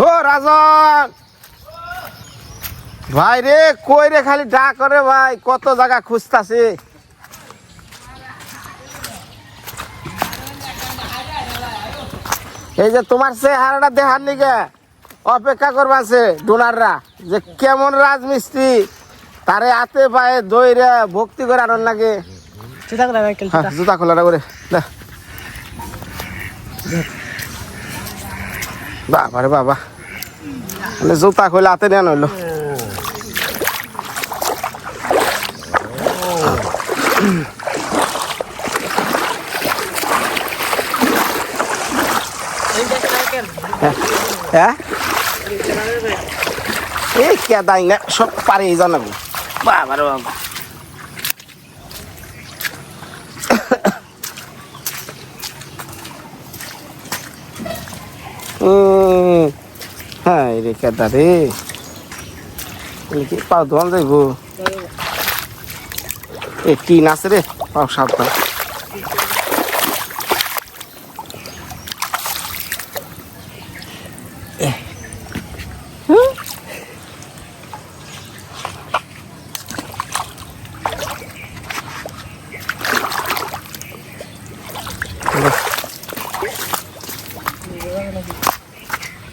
ও রাজন। ভাই রে কই রে খালি ডাক করে ভাই কত জায়গা খুঁজতাছে। এই যে তোমার সে হারাটা দেখার নিকে অপেক্ষা করবাছে ডোনাররা যে কেমন রাজমিস্ত্রি তারে হাতে পায়ে দইরে ভক্তি করে আনন্দ লাগে জুতা খোলাটা করে। বাবা রে বাবা। মানে জুতা খোলা হাতে নেন হইল হ্যাঁ? এই কে দাই না, সব পারে জানাব বাবা রে বাবা। হাই রে কেদা রে। কি পাও দোয়ান যাইব। এ কি নাচ রে? পাও সাবধান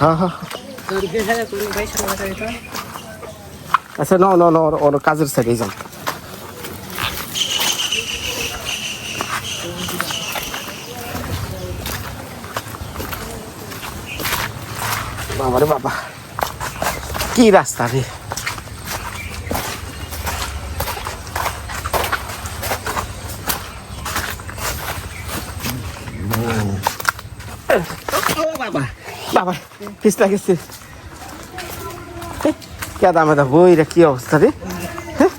হ্যাঁ হ্যাঁ। আচ্ছা ন ন ন ওর কাজের সাইডে যান। বাবা রে বাবা। কি রাস্তা রে ও বাবা বাবা পিছলা গেছে। কেদা মেদা দা বই রে কি অবস্থা রে? হ্যাঁ?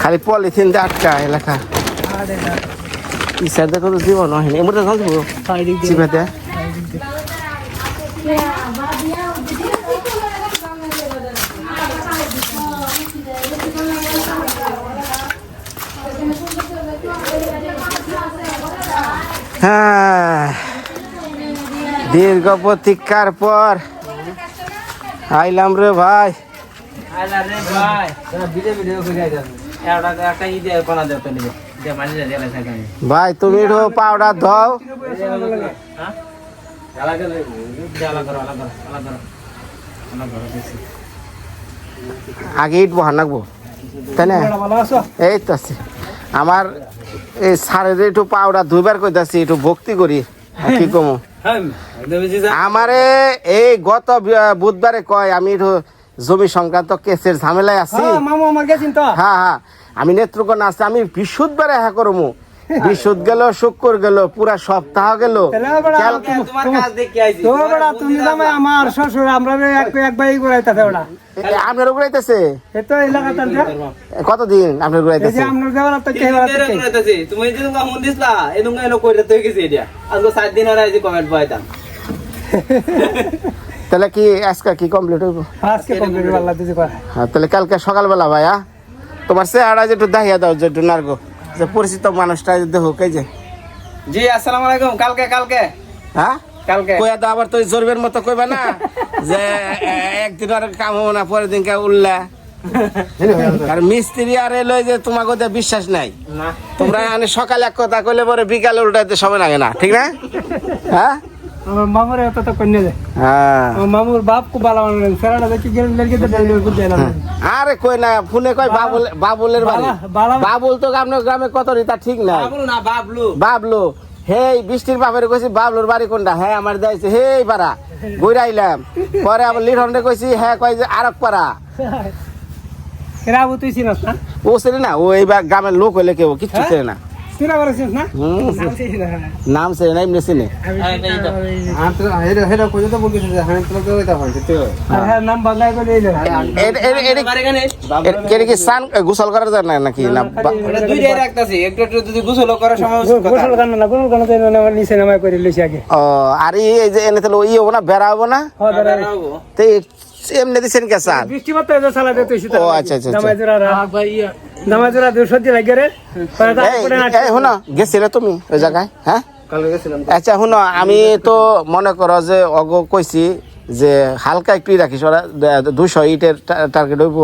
খালি পলিথিন দিয়ে আটকা এলাকা। ইসার দেখো তো জীবন হয়নি এমন জান দিব হ্যাঁ দীর্ঘ প্রতীক্ষার পর আইলাম রে ভাই। ভাই। তুমি পাউডার দাও। আগে ইট বহান রাখব। তাই না? এই তো আছে। আমার এই সারের একটু পাউডার দুইবার কইতাছি একটু ভক্তি করি। কি কম? আমারে এই গত বুধবারে কয় আমি একটু জমি সংক্রান্ত কেসের ঝামেলায় আছি। তো হ্যাঁ হ্যাঁ। আমি নেত্রকোনা আছি আমি বিশুদ্ধবারে হ্যাঁ করব বিশুদ্ধ গেল শুক্র গেল পুরা সপ্তাহ গেল। তুমি আমার শ্বশুর আমরা ঘুরাইতেছে আপনার ঘুরাইতেছে কতদিন আপনার ঘুরাইতেছে। তুমি মন এলো কইরা গেছি এটা। আজকে সাত দিন আর আইছি কমেন্ট পাইতাম। তাহলে কি আজকে কি কমপ্লিট হইব? আজকে কমপ্লিট আল্লাহ দিতে পারে হ্যাঁ তাহলে কালকে সকালবেলা ভাইয়া তোমার সে আড়া যে একটু দাহিয়া দাও যে একটু নার্গো। যে পরিচিত মানুষটা যদি হোক কে যে? জি আসসালামু আলাইকুম। কালকে কালকে? হ্যাঁ? কালকে। কইয়া দাও আবার তুই জোরবের মতো কইবা না? যে একদিন আর কাম হব না পরের দিনকে উল্লা। আর মিস্ত্রি আর এলো যে তোমাকে ওদের বিশ্বাস নাই। তোমরা সকালে এক কথা কইলে পরে বিকালে উল্টাইতে সময় লাগে না ঠিক না? হ্যাঁ? আমার মামুর এত তো কন্যা দে হ্যাঁ। আমার মামুর বাপ কো বালা সেরাটা দেখি গেল লড়কে তো না। আরে কই না ফোনে কই বাবুল বাবুলের বাড়ি। বালা- বালা- বাবুল তো আপনার গ্রামে কত রিতা ঠিক নাই। বাবলু না বাবলু। বাবলু। হেই বৃষ্টির বাপের কইছি বাবলুর বাড়ি কোনটা? হ্যাঁ আমার যাইছে হেই পাড়া ঘুরাইলাম পরে আবার লিটনরে কইছি হ্যাঁ কই যে আরক পাড়া এরা আবু তুই চিনস না? ও চেনে না ও এইবার গ্রামের লোক হইলে কেউ কিচ্ছু হ্যাঁ? চেনে না। চিনা চিনস না? নাম চিনি না। নাম চেনে না এমনি চেনে আর হ্যাঁ নাম বাংলায় বলে এলো এটা- এটা- এটা- বাড়ি গানে এটা- এটা কি স্নান গোসল করা যায় না নাকি? না ওটা দুইটাই রাখতাছি একটু একটু যদি গোসল করার সময় গোসল কান্না না গোসল কান্না তো আমার নিচে নামাই করে লইছি আগে। ও আর এই যে এনে তাহলে ই হব না বেড়া হব না? হ্যাঁ তো এমনি দিচ্ছেন কে চাল বৃষ্টি মাত্রা যে সালা দিতে হইছে ও, আচ্ছা, আচ্ছা, আচ্ছা। জোড়া লাগে রে। এই শুনো গেছিলে তুমি ওই জায়গায়? হ্যাঁ? আচ্ছা শুনো আমি তো মনে করো যে অগ কইছি যে হালকা একটু রাখিস ওরা দুশো ইটের টার্গেট হইব।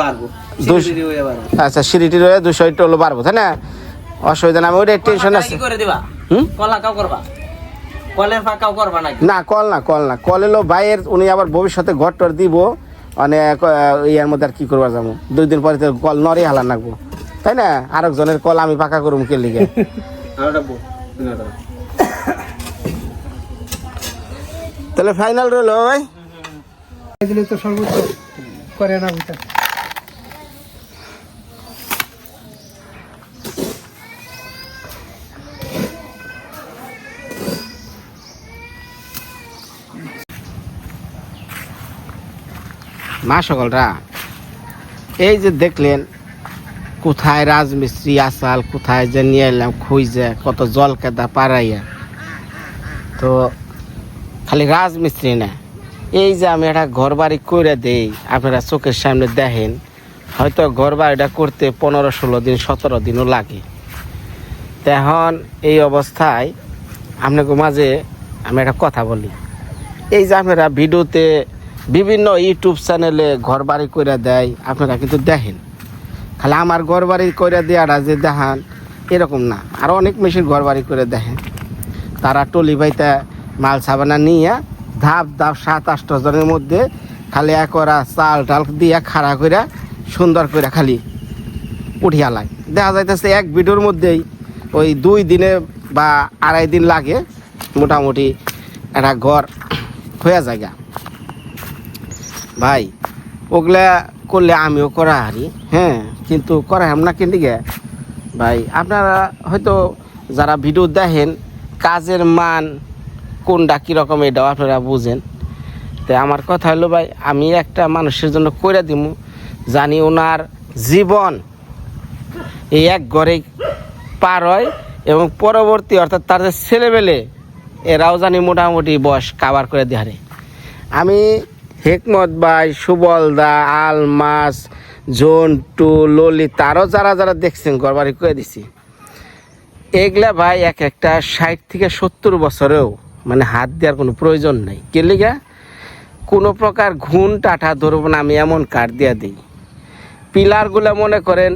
বাড়বো। বাড়বো। আচ্ছা সিঁড়িটি রয়ে দুশো ইট হলো পারব তাই না? অসুবিধা না আমি ওইটা টেনশন আছে। কি করে দিবা? হুম? কলা কাও করবা? কলের ফাঁকাও করবা নাকি? না কল না কল না। কল এলো বাইয়ের উনি আবার ভবিষ্যতে ঘর টর দিব। মানে ইয়ার মধ্যে আর কি করবা যাব দুই দিন পরে কল নরে হালা নাকবো। তাই না? আরেকজনের কল আমি পাকা করুম কে লিগে? তাহলে ফাইনাল রইল ভাই? দিলে তো সর্বোচ্চ করে না মা সকলরা, এই যে দেখলেন কোথায় রাজমিস্ত্রি আসাল, কোথায় যে নিয়ে এলাম খুঁজে কত জল কেদা পাড়াইয়া। তো খালি রাজমিস্ত্রি না, এই যে আমি একটা ঘর বাড়ি করে দেই, আপনারা চোখের সামনে দেখেন, হয়তো ঘর বাড়িটা করতে পনেরো ষোলো দিন, সতেরো দিনও লাগে। তখন এই অবস্থায় আপনাকে মাঝে আমি একটা কথা বলি। এই যে আপনারা ভিডিওতে বিভিন্ন ইউটিউব চ্যানেলে ঘর বাড়ি করে দেয়, আপনারা কিন্তু দেখেন। খালি আমার ঘর বাড়ি করে দেওয়াটা যে দেখান, এরকম না। আরও অনেক মেশিন ঘর বাড়ি করে দেখেন। তারা টলি বাইতে মাল সাবানা নিয়ে ধাপ ধাপ সাত আট জনের মধ্যে খালি একরা চাল টাল দিয়া খাড়া করে সুন্দর করে খালি উঠিয়া লাগে দেখা যাইতেছে এক ভিডিওর মধ্যেই ওই দুই দিনে বা আড়াই দিন লাগে মোটামুটি একটা ঘর হয়ে জায়গা ভাই, ওগুলা করলে আমিও করা হারি হ্যাঁ কিন্তু করা হাম না কিন্তু ভাই, আপনারা হয়তো যারা ভিডিও দেখেন, কাজের মান কোনটা কীরকম এটাও আপনারা বুঝেন। তো আমার কথা হলো ভাই, আমি একটা মানুষের জন্য করে দিব জানি ওনার জীবন এই এক ঘরে পার হয় এবং পরবর্তী অর্থাৎ তার যে ছেলেবেলে, এরাও জানি মোটামুটি বয়স কাবার করে দেহারে। আমি হেকমত ভাই, সুবল দা, আলমাস, জন্টু, ললিত আরও যারা যারা দেখছেন গড়বাড়ি করে দিছি। এগুলা ভাই এক একটা ষাট থেকে সত্তর বছরেও মানে হাত দেওয়ার কোনো প্রয়োজন নেই। কে লিগা? কোনো প্রকার ঘুণ টাটা ধরব না, আমি এমন কাঠ দিয়া দিই। পিলারগুলো মনে করেন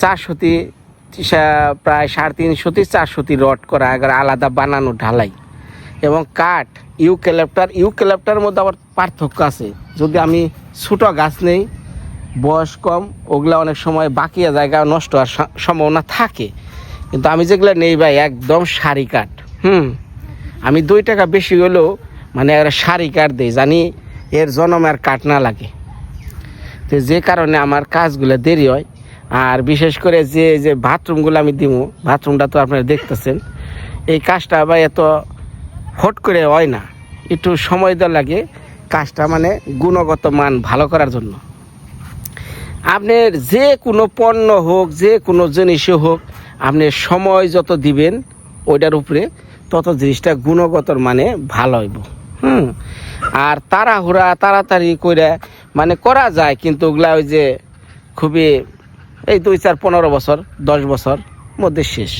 চারশোটি প্রায় সাড়ে তিনশোটি চারশোটি রড করা আলাদা বানানো, ঢালাই। এবং কাঠ, ইউক্যালেপ্টার ইউক্যালেপ্টার মধ্যে আবার পার্থক্য আছে। যদি আমি ছোটো গাছ নেই, বয়স কম, ওগুলা অনেক সময় বাকিয়া জায়গা নষ্ট হওয়ার সম্ভাবনা থাকে। কিন্তু আমি যেগুলো নেই ভাই, একদম সারি কাঠ, হুম? আমি দুই টাকা বেশি হলেও মানে একটা সারি কাঠ দিই জানি এর জনমের কাঠ না লাগে। তো যে কারণে আমার কাজগুলো দেরি হয়। আর বিশেষ করে যে যে বাথরুমগুলো আমি দিব বাথরুমটা তো আপনারা দেখতেছেন। এই কাজটা বা এত হট করে হয় না। একটু সময় দেওয়া লাগে কাজটা মানে গুণগত মান ভালো করার জন্য। আপনার যে কোনো পণ্য হোক, যে কোনো জিনিসই হোক, আপনি সময় যত দিবেন ওইটার উপরে তত জিনিসটা গুণগতর মানে ভালো হইব। হুম? আর তাড়াহুড়া, তাড়াতাড়ি করে মানে করা যায়, কিন্তু ওগুলা ওই যে খুবই এই দুই চার পনেরো বছর, দশ বছর মধ্যে শেষ।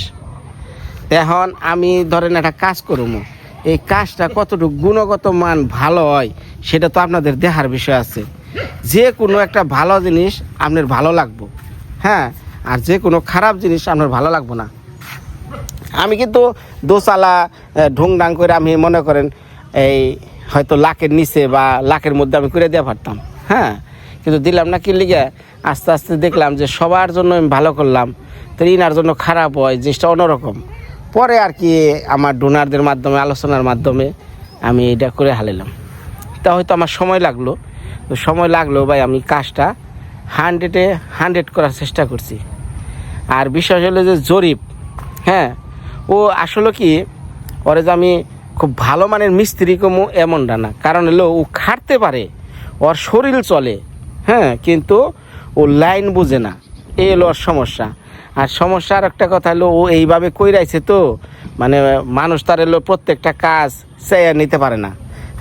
এখন আমি ধরেন একটা কাজ করব। এই কাজটা কতটুকু গুণগত মান ভালো হয়, সেটা তো আপনাদের দেহার বিষয় আছে। যে কোনো একটা ভালো জিনিস আপনার ভালো লাগবো হ্যাঁ? আর যে কোনো খারাপ জিনিস আপনার ভালো লাগবো না। আমি কিন্তু দোসালা ঢুংডাং করে আমি মনে করেন এই হয়তো লাখের নিচে বা লাখের মধ্যে আমি করে দেওয়া পারতাম হ্যাঁ? কিন্তু দিলাম না কি লিগে, আস্তে আস্তে দেখলাম যে সবার জন্য আমি ভালো করলাম, তো ইনার জন্য খারাপ হয়, জিনিসটা অন্যরকম। পরে আর কি আমার ডোনারদের মাধ্যমে, আলোচনার মাধ্যমে আমি এটা করে হালাইলাম। তা হয়তো আমার সময় লাগল। তো সময় লাগল ভাই, আমি কাজটা হান্ড্রেডে, হান্ড্রেড করার চেষ্টা করছি। আর বিষয় হলো যে জরিপ হ্যাঁ ও আসলে কি, ওরে যে আমি খুব ভালো মানের মিস্ত্রি কমু এমনটা না। কারণ হলো ও খাটতে পারে, ওর শরীর চলে হ্যাঁ কিন্তু ও লাইন বুঝে না। এ হলো ওর সমস্যা। আর সমস্যা আর একটা কথা হলো, ও এইভাবে কইরাইছে তো মানে মানুষ তার এলো প্রত্যেকটা কাজ চাইয়া নিতে পারে না।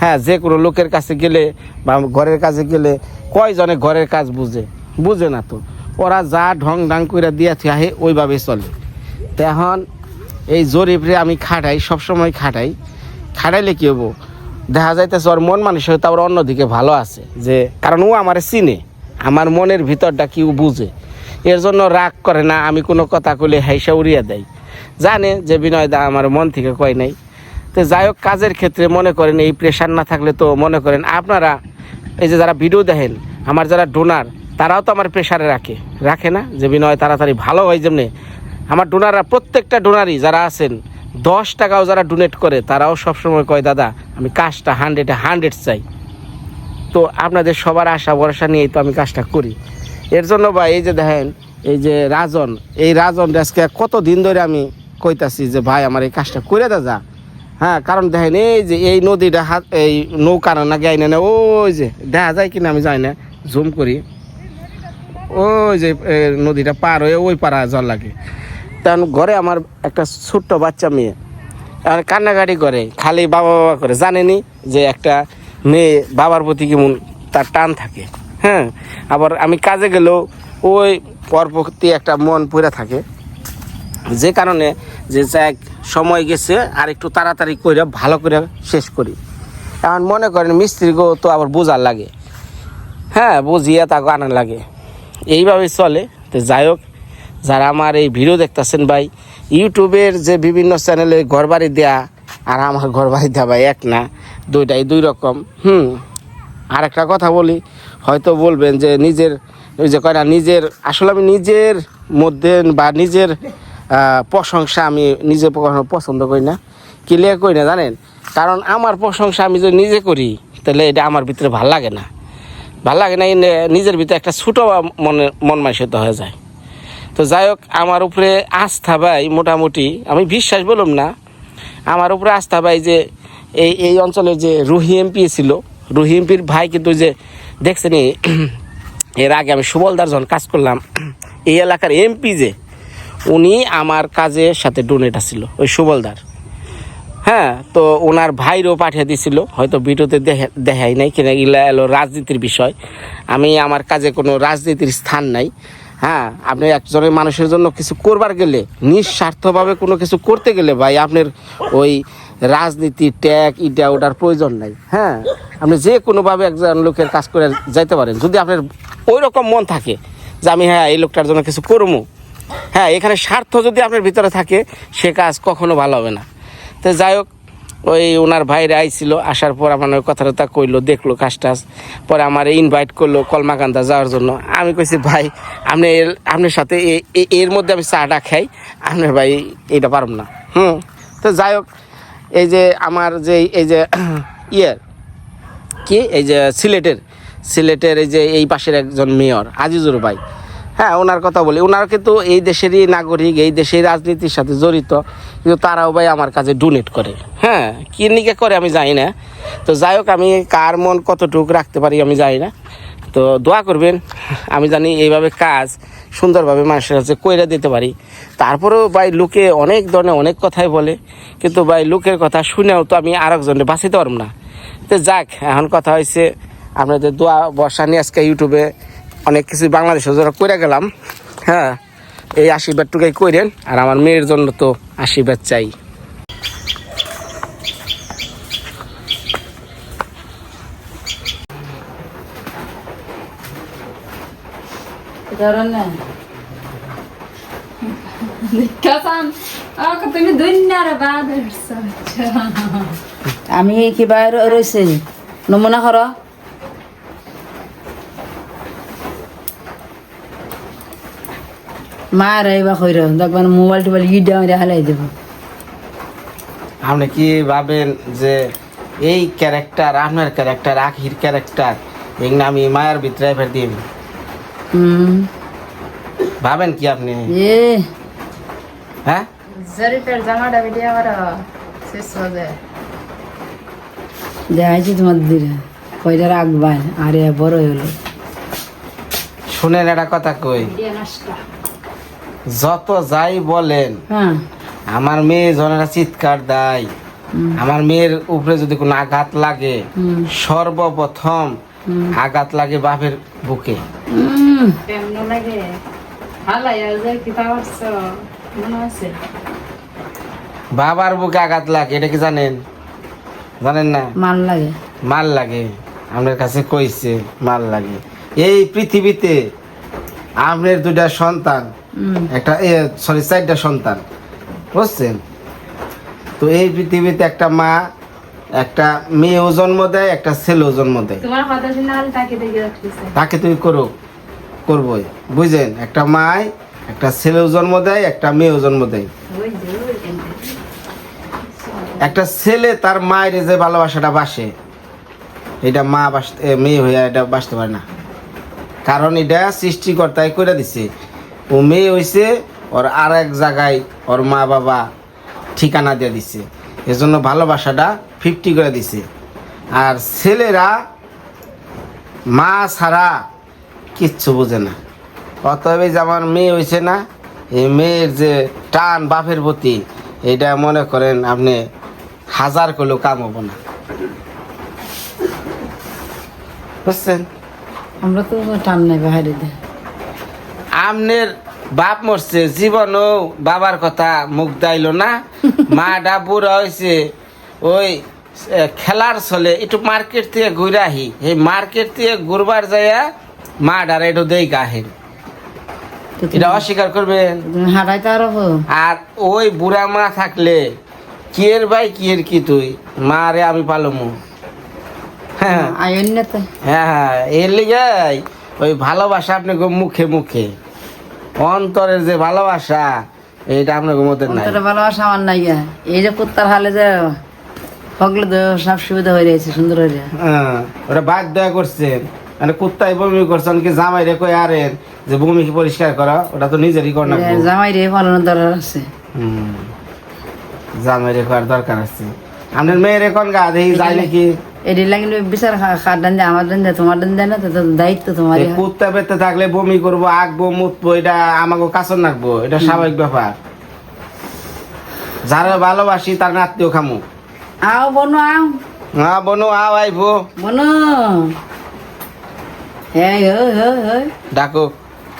হ্যাঁ যে কোনো লোকের কাছে গেলে বা ঘরের কাছে গেলে কয়জনে ঘরের কাজ বুঝে? বুঝে না তো। ওরা যা ঢং ঢাং করে দিয়া থিয়াহে ওইভাবে চলে। তো এখন এই জরিপরে আমি খাটাই, সবসময় খাটাই। খাটাইলে কি হব? দেখা যাইতেছে ওর মন মানুষ হয়তো আবার অন্যদিকে ভালো আছে, যে কারণ ও আমার চিনে। আমার মনের ভিতরটা কি বুঝে। এর জন্য রাগ করে না, আমি কোনো কথা কইলে হাইসা উড়িয়ে দেয়। জানে যে বিনয় দা আমার মন থেকে কয় নাই। তো যাই হোক, কাজের ক্ষেত্রে মনে করেন এই প্রেশার না থাকলে তো মনে করেন আপনারা, এই যে যারা ভিডিও দেখেন, আমার যারা ডোনার তারাও তো আমার প্রেশারে রাখে। রাখে না? যে বিনয় তাড়াতাড়ি ভালো হয় যেমনি। আমার ডোনাররা প্রত্যেকটা ডোনারই যারা আছেন, দশ টাকাও যারা ডোনেট করে, তারাও সবসময় কয়, দাদা, আমি কাজটা হান্ড্রেডে হান্ড্রেড চাই। তো আপনাদের সবার আশা, ভরসা নিয়েই তো আমি কাজটা করি। এর জন্য বা এই যে দেখেন, এই যে রাজন, এই রাজন আজকে কত দিন ধরে আমি কইতাছি যে ভাই, আমার এই কাজটা করে দা যা। হ্যাঁ কারণ দেখেন, এই যে এই নদীটা হাত এই নৌকা না গাই না, ওই যে দেখা যায় কিনা আমি জানি না, জুম করি। ওই যে নদীটা পার হয়ে ওই পাড়া জল লাগে। তখন ঘরে আমার একটা ছোট্ট বাচ্চা মেয়ে, আর কান্নাকাটি করে, খালি বাবা বাবা করে। জানেনি যে একটা মেয়ে বাবার প্রতি কেমন তার টান থাকে। হ্যাঁ আবার আমি কাজে গেলেও ওই পর প্রতি একটা মন পড়ে থাকে। যে কারণে যে যাক, সময় গেছে আর একটু তাড়াতাড়ি করে ভালো করে শেষ করি। এখন মনে করেন মিস্ত্রিকেও তো আবার বোঝার লাগে। হ্যাঁ বুঝিয়ে তাকে আনার লাগে। এইভাবে চলে। তো যাই হোক, যারা আমার এই ভিডিও দেখতেছেন ভাই, ইউটিউবের যে বিভিন্ন চ্যানেলে ঘর বাড়ি দেয়া, আর আমার ঘর বাড়ি দেওয়া ভাই এক না, দুইটাই দুই রকম। হুম আর একটা কথা বলি হয়তো বলবেন যে নিজের, ওই যে কয় না, নিজের, আসলে আমি নিজের মধ্যে বা নিজের প্রশংসা আমি নিজে পছন্দ করি না। ক্লিয়ার করি না, জানেন? কারণ আমার প্রশংসা আমি যদি নিজে করি, তাহলে এটা আমার ভিতরে ভালো লাগে না। ভালো লাগে না নিজের ভিতরে একটা ছোটো মনে, মন মানসিকতা হয়ে যায়। তো যাই হোক, আমার উপরে আস্থা ভাই মোটামুটি, আমি বিশ্বাস বললাম না, আমার উপরে আস্থা ভাই যে এই এই অঞ্চলের যে রুহি এমপি ছিল, রুহি এমপির ভাই কিন্তু যে দেখছেন এর আগে আমি সুবলদার যখন কাজ করলাম, এই এলাকার এমপি যে, উনি আমার কাজের সাথে ডোনেট আসছিল ওই সুবলদার। হ্যাঁ তো ওনার ভাইরও পাঠিয়ে দিছিল, হয়তো ভিডিওতে দেখে দেখাই নাই, কিনা এগুলা এলো রাজনীতির বিষয়। আমি আমার কাজে কোনো রাজনীতির স্থান নাই। হ্যাঁ আপনি একজনের মানুষের জন্য কিছু করবার গেলে, নিঃস্বার্থভাবে কোনো কিছু করতে গেলে ভাই, আপনার ওই রাজনীতি ট্যাগ ইটা, ওটার প্রয়োজন নাই। হ্যাঁ? আপনি যে কোনোভাবে একজন লোকের কাজ করে যাইতে পারেন, যদি আপনার ওই রকম মন থাকে যে আমি হ্যাঁ এই লোকটার জন্য কিছু করব হ্যাঁ এখানে স্বার্থ যদি আপনার ভিতরে থাকে, সে কাজ কখনো ভালো হবে না। তো যাই হোক, ওই ওনার ভাইরা আইছিল, আসার পর আমার ওই কথা টথা কইলো, দেখল কাজ টাজ পরে আমার ইনভাইট করল কলমাকান্দা যাওয়ার জন্য। আমি কইছি, ভাই, আপনি এর- আপনার সাথে এর মধ্যে আমি চাটা খাই, আপনার ভাই এটা পারব না। হুম? তো যাই হোক এই যে আমার যে এই যে ইয়ের, কি? এই যে সিলেটের সিলেটের এই যে এই পাশের একজন মেয়র, আজিজুর ভাই। হ্যাঁ ওনার কথা বলি। ওনার কিন্তু এই দেশেরই নাগরিক, এই দেশের রাজনীতির সাথে জড়িত। কিন্তু তারাও ভাই আমার কাছে ডোনেট করে। হ্যাঁ কি নিকে করে আমি জানি না। তো যাই হোক, আমি কার মন কতটুকু রাখতে পারি আমি জানি না। তো দোয়া করবেন, আমি জানি এইভাবে কাজ সুন্দরভাবে মানুষের কাছে কইরা দিতে পারি। তারপরেও ভাই লোকে অনেক ধরনের অনেক কথাই বলে, কিন্তু ভাই লোকের কথা শুনেও তো আমি আরেকজনে বাঁচিতে পারব না। তো যাক, এখন কথা হয়েছে, আপনাদের দোয়া বর্ষা নিয়ে আজকে ইউটিউবে অনেক কিছু বাংলাদেশে যারা করে গেলাম হ্যাঁ এই আশীর্বাদটুকুই করেন আর আমার মেয়ের জন্য তো আশীর্বাদ চাই। আমি কিবা র- রইছে নমুনা কর মা রাইবা কইর দেখবেন মোবাইল টোবাইল ই ডাউন হালাই দেব আপনি কি ভাবেন যে এই ক্যারেক্টার আপনার ক্যারেক্টার আখির ক্যারেক্টার না আমি মায়ের ভিতরে ফের দিম হুম ভাবেন কি আপনি? এ। হ্যাঁ? জরিপের জামাটা ভিডিও করো শেষ বাজে দেখাইছি তোমার দিলে কয়টা রাখবাই আরে বড় হলো শুনেন একটা কথা কই। যত যাই বলেন হ্যাঁ। আমার মেয়ে জনেরা চিৎকার দেয়। আমার মেয়ের উপরে যদি কোনো আঘাত লাগে সর্বপ্রথম। আঘাত লাগে বাপের বুকে। বাবার বুকে আঘাত লাগে এটা কি জানেন? জানেন না? মাল লাগে। মাল লাগে আপনার কাছে কইছে মাল লাগে। এই পৃথিবীতে আপনার দুটা সন্তান একটা সরি চারটা সন্তান বুঝছেন? তো এই পৃথিবীতে একটা মা একটা মেয়েও জন্ম দেয় একটা ছেলেও জন্ম দেয়। তোমার কথা শুনে তাকে দেখে রাখতেছে তাকে তুই করো করবই। বুঝলেন একটা মায় একটা ছেলেও জন্ম দেয় একটা মেয়েও জন্ম দেয়। একটা ছেলে তার মায়ের যে ভালোবাসাটা বাসে এটা মা বাসতে মেয়ে হইয়া এটা বাসতে পারে না। কারণ এটা সৃষ্টিকর্তাই করে দিছে ও মেয়ে হইছে ওর আর এক জায়গায় ওর মা বাবা ঠিকানা দিয়ে দিছে। এজন্য ভালোবাসাটা ফিফটি করে দিছে। আর ছেলেরা মা ছাড়া কিচ্ছু বোঝে না। অতএব যে আমার মেয়ে হয়েছে না এই মেয়ের যে টান বাপের প্রতি এটা মনে করেন আপনি হাজার করলেও কাম হব না। বুঝছেন? আমরা তো টান নাই বাইরে দে। আমনের বাপ মরছে জীবনও বাবার কথা মুখ দাইল না। মাটা বুড়া হয়েছে ওই খেলার চলে একটু মার্কেট থেকে ঘুরে আহি। এই মার্কেট থেকে ঘুরবার যাইয়া মা ডারে একটু দেই গাহেন। এটা অস্বীকার করবেন? আর ওই বুড়া মা থাকলে কিয়ের ভাই কিয়ের কি তুই? মা রে আমি পালমু। হ্যাঁ। হ্যাঁ হ্যাঁ এর লিগাই ওই ভালোবাসা আপনাকে মুখে মুখে। অন্তরের যে ভালোবাসা এইটা আপনার মধ্যে নাই। অন্তরে ভালোবাসা আমার নাই এই যে কুত্তার হালে যে হগলে তো সব সুবিধা হয়ে রয়েছে সুন্দর হয়ে যায়। হ্যাঁ, ওটা বাদ দয়া করছেন মানে কুত্তায় বমি করছেন কি জামাই রে কই আরেন যে বমি কি পরিষ্কার করা ওটা তো নিজেরই কর না জামাই রে পালানোর দরকার আছে। জামাই রে করার দরকার আছে। আপনার মেয়ের এখন গা দেখি যায় নাকি। এটি লাগলে বিচার খার ডান দেয় আমার ডান দেয় তোমার দেয় না তো দায়িত্ব তোমার কুত্তা পেতে থাকলে বমি করব আঁকবো মুতবো এটা আমাকে কাছর নাকবো এটা স্বাভাবিক ব্যাপার। যারা ভালোবাসি তার আত্মীয় খামু। আও বনু আও। হ্যাঁ বনু আও আইবো। বনু। হ্যাঁ হই হই হই। ডাকো।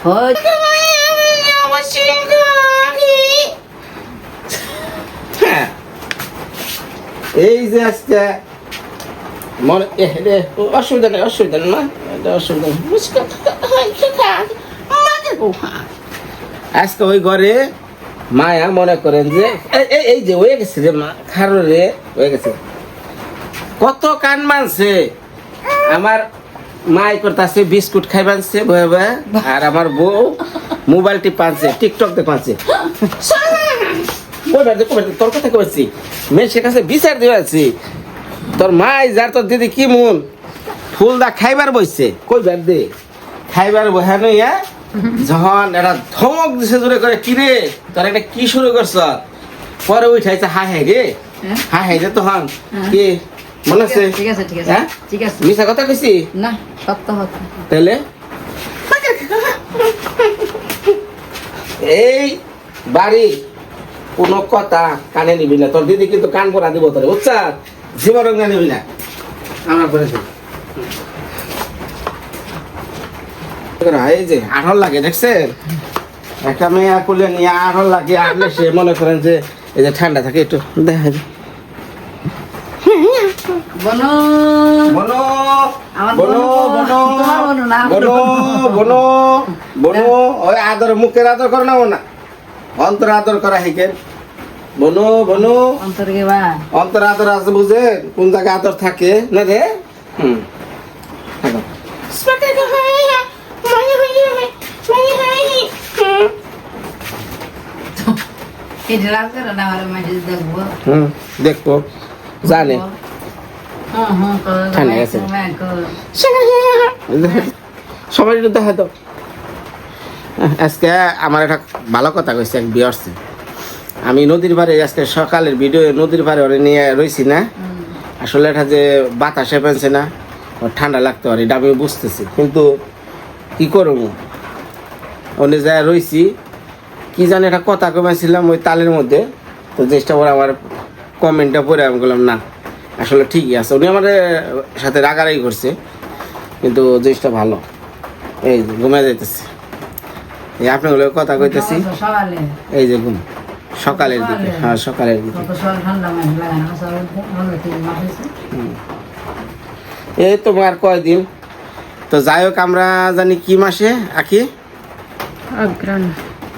হই। এই যে আজকে মনে এ, রে, অসুবিধা নেই অসুবিধা নেই মা। এটা অসুবিধা নেই। আজকে ওই ঘরে মায়া মনে করেন যে এই- যে হয়ে গেছে রে মা খারো রে হয়ে গেছে। কত কান মানছে? আমার মাই করতেছে বিস্কুট খাই বানছে বয়ে বয়ে। আর আমার বউ মোবাইল টিপ পানছে টিকটক দিয়ে পানছে। তোর কথা কইছি। মেয়ের কাছে বিচার দিয়ে আছি। তোর মাই যার তোর দিদি কি মন? ফুল দা খাইবার বইছে। কইবার দে? খাইবার বহে নইয়া যখন এটা ধমক দিছে জোরে করে কিরে তোর এটা কি শুরু করছ? পরে উঠাইছে হাই হাই রে। হাই হাই রে তখন কি? মনে আছে ঠিক আছে ঠিক আছে। হ্যাঁ? ঠিক আছে। মিশা কথা কইছি? না সত্য কথা। তাহলে এই বাড়ি কোনো কথা কানে নিবি না। তোর দিদি কিন্তু কান পরা দিব তোরে বুঝছা জীবন রঙা নিবি না। আমার করে দিবি। এই যে লাগে দেখছেন? একটা মেয়ে কুলে নিয়ে আঠল লাগে আসলে সে মনে করেন যে এই যে ঠান্ডা থাকে একটু দেখা যায়। বনু। বনো আমার বনো বনু, বনো তোমার বনু না, আমার বনো। বনো বনো ওই আদর মুখের আদর করো না না। অন্তর আদর করা হেকেন বনো বনো। অন্তর গে বা। অন্তর আদর আছে বুঝে? কোন জায়গায় আদর থাকে? না রে? হুম। দেখব। জানে। ঠান্ডা গেছে। হ্যাঁ, সবাই দেখা তো আজকে আমার একটা ভালো কথা কইছে এক বিয়ে আসছে আমি নদীর পাড়ে আজকে সকালের ভিডিও নদীর পাড়ে ওরে নিয়ে রইছি না। আসলে এটা যে বাতাসে পেনছে না ওর ঠান্ডা লাগতে পারে এটা আমি বুঝতেছি। কিন্তু কি করব? ওনে যা রয়েছি কি জানি একটা কথা কমেছিলাম ওই তালের মধ্যে তো জিনিসটা পরে আমার কমেন্টটা পরে আমি বললাম না আসলে ঠিকই আছে। উনি আমার সাথে রাগারাগি করছে কিন্তু জিনিসটা ভালো। এই যে ঘুমে যাইতেছে। এই আপনাগুলো কথা কইতেছি। এই যে ঘুম। সকালের দিকে হ্যাঁ সকালের দিকে। এই তোমার কয়দিন? তো যাই হোক আমরা জানি কি মাসে আকি? অগ্রহণ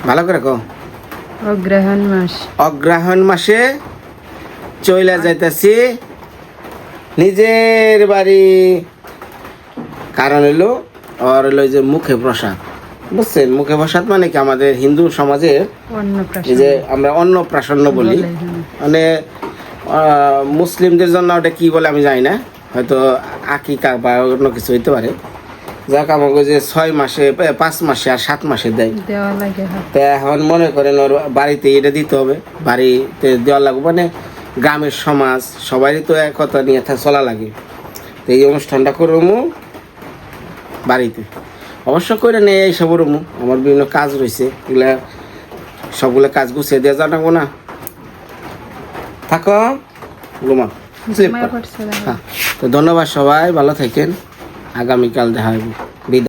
ভালো করে কো অগ্রহণ মাস। অগ্রহায়ণ মাসে চইলা যাইতেছি। নিজের বাড়ি কারণ হইল আর এই যে মুখে প্রসাদ। বুঝছেন মুখে প্রসাদ মানে কি আমাদের হিন্দু সমাজে যে আমরা অন্নপ্রাশন্ন বলি। মানে আহ, মুসলিমদের জন্য ওটা কি বলে আমি জানি না। হয়তো আকিকা বা অন্য কিছু হইতে পারে। যাক আমাকে যে ছয় মাসে পাঁচ মাসে আর সাত মাসে দেয়। হাত তা এখন মনে করেন ওর বাড়িতে এটা দিতে হবে। বাড়িতে দেওয়া লাগবে। মানে গ্রামের সমাজ সবারই তো একতা নিয়ে থা- চলা লাগে। তো এই অনুষ্ঠানটা করব বাড়িতে। অবশ্য করে নেই এইসব রুমু। আমার বিভিন্ন কাজ রয়েছে এগুলা সবগুলো কাজ গুছিয়ে দেওয়া জানাব না থাকো। ঘুমা। হ্যাঁ তো ধন্যবাদ সবাই ভালো থাকেন। আগামীকাল দেখা হবে।